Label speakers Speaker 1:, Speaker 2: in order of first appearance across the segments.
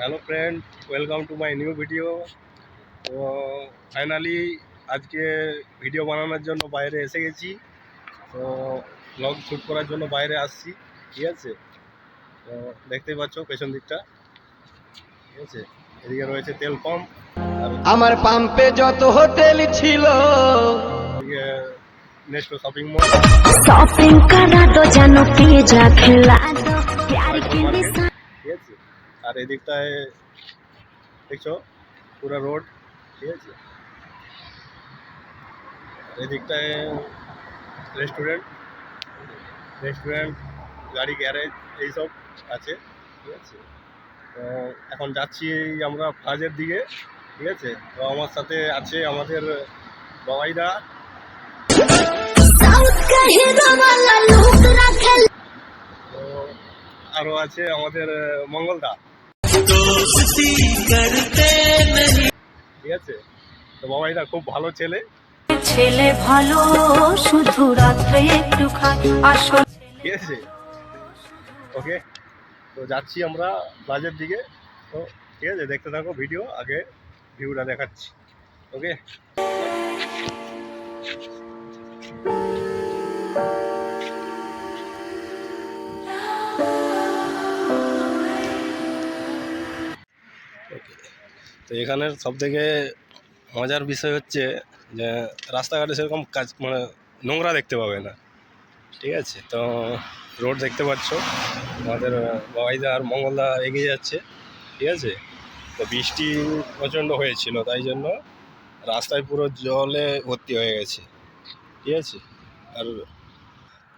Speaker 1: Hello friend welcome to my new video তো finally আজকে video বানানোর জন্য বাইরে এসে গেছি। তো ব্লগ শ্যুট করার জন্য বাইরে আসছি ঠিক আছে? তো দেখতেই পাচ্ছ পেছন দিকটা। ঠিক আছে? এদিকে রয়েছে তেল পাম্প
Speaker 2: আমার পাম্পে যত হোটেল ছিল।
Speaker 1: নেক্সট শপিং মল
Speaker 3: শপিং করা তো জানো খেলা। দো
Speaker 1: প্যার কি আর এদিকটায় দেখছ পুরো রোড ঠিক আছে? এদিকটায় রেস্টুরেন্ট রেস্টুরেন্ট গাড়ি গ্যারেজ এইসব আছে ঠিক আছে? তো এখন যাচ্ছি আমরা ফ্লাজের দিকে ঠিক আছে? তো আমার সাথে আছে আমাদের বাবাইদা। আরও আছে আমাদের মঙ্গলদা। ঠিক আছে? তো বাবাইদা খুব ভালো ছেলে।
Speaker 4: ছেলে ভালো শুধু রাত্রে একটু খায় আসল
Speaker 1: ঠিক আছে? ওকে তো যাচ্ছি আমরা প্লাজের দিকে। তো ঠিক আছে দেখতে থাকো ভিডিও আগে ভিউটা দেখাচ্ছি। ওকে? তো এখানের সব থেকে মজার বিষয় হচ্ছে যে রাস্তাঘাটে সেরকম কাজ মানে নোংরা দেখতে পাবে না। ঠিক আছে? তো রোড দেখতে পাচ্ছ। আমাদের বাবাইদা আর মঙ্গলদা এগিয়ে যাচ্ছে। ঠিক আছে? তো বৃষ্টি প্রচণ্ড হয়েছিল, তাই জন্য রাস্তায় পুরো জলে ভর্তি হয়ে গেছে। ঠিক আছে? আর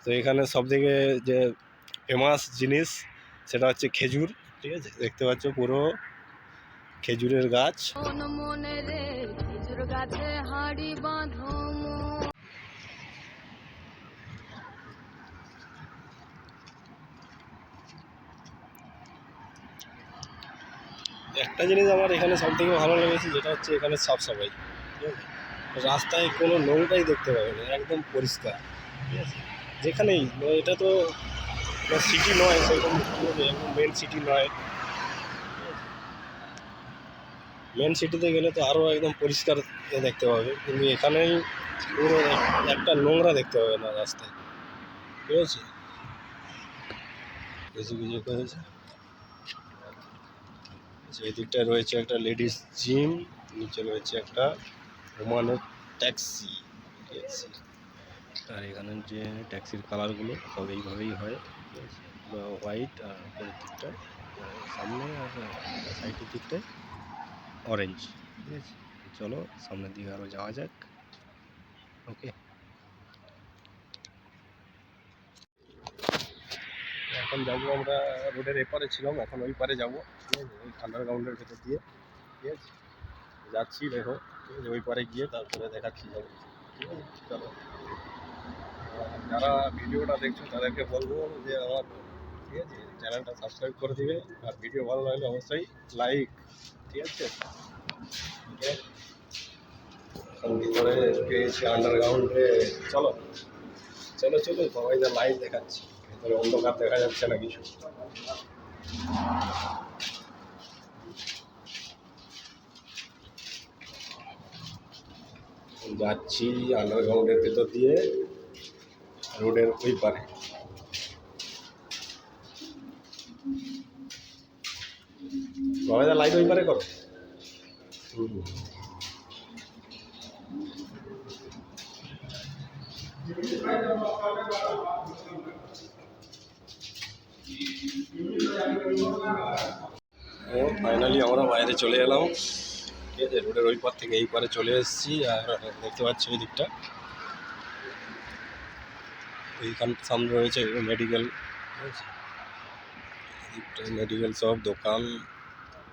Speaker 1: তো এখানে সব থেকে যে ফেমাস জিনিস সেটা হচ্ছে খেজুর। ঠিক আছে? দেখতে পাচ্ছ পুরো খেজুরের গাছ।
Speaker 4: মনে রে খেজুর গাছে হাড়ি বাঁধো
Speaker 1: একটা জিনিস আমার এখানে সব থেকে ভালো লেগেছে যেটা হচ্ছে এখানে সাফ সাফাই ঠিক আছে? রাস্তায় কোনো নোংরাই দেখতে পাবে না একদম পরিষ্কার ঠিক আছে? যেখানেই মানে এটা তো সিটি নয় সেরকম একদম মেন সিটি নয়। মেন সিটিতে গেলে তো আরও একদম পরিষ্কার দেখতে পাবে। কিন্তু এখানেই পুরো একটা নোংরা দেখতে পাবে না রাস্তায়। ঠিক আছে? বেশি কিছু করেছে সেই দিকটায় রয়েছে একটা লেডিস জিম নিচে রয়েছে একটা রোমানের ট্যাক্সি আর এখানে যে ট্যাক্সির কালারগুলো সব এইভাবেই হয়। হোয়াইট আর উপরের দিকটায় আর সামনে আর সাইডের দিকটায় অরেঞ্জ ঠিক আছে। চলো সামনের দিকে আরও যাওয়া যাক। ওকে। এখন যাব আমরা রোডের এপারে ছিলাম এখন ওই পারে যাব। ঠিক আছে ওই আন্ডারগ্রাউন্ডের ভেতর দিয়ে। ঠিক আছে যাচ্ছি দেখো। ঠিক আছে ওই পারে গিয়ে তারপরে দেখাচ্ছি যাব। ঠিক আছে চলো। যারা ভিডিওটা দেখছ তাদেরকে বলব যে আমার ঠিক আছে? চ্যানেলটা সাবস্ক্রাইব করে দিবে আর ভিডিও ভালো লাগলে অবশ্যই লাইক ঠিক আছে? ভিতরে পেয়েছি আন্ডারগ্রাউন্ডে চলো চলো চলো, সবাই যা লাইট দেখাচ্ছি। ভেতরে অন্ধকার দেখা যাচ্ছে না কিছু। যাচ্ছি আন্ডারগ্রাউন্ডের ভেতর দিয়ে রোডের ওই পারে। বাবা লাইট ওই পারে ও ফাইনালি আমরা বাইরে চলে এলাম। ঠিক আছে রোডের ওই পার থেকে এই পারে চলে এসেছি, আর দেখতে পাচ্ছি ওই দিকটা। এইখান সামনে রয়েছে মেডিকেল ঠিক আছে মেডিকেল শপ দোকান।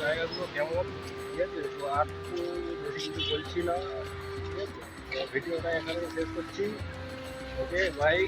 Speaker 1: জায়গাগুলো কেমন ঠিক আর তো বেশি বলছি না ঠিক আছে ভিডিওটা এখানে শেষ করছি ওকে বাই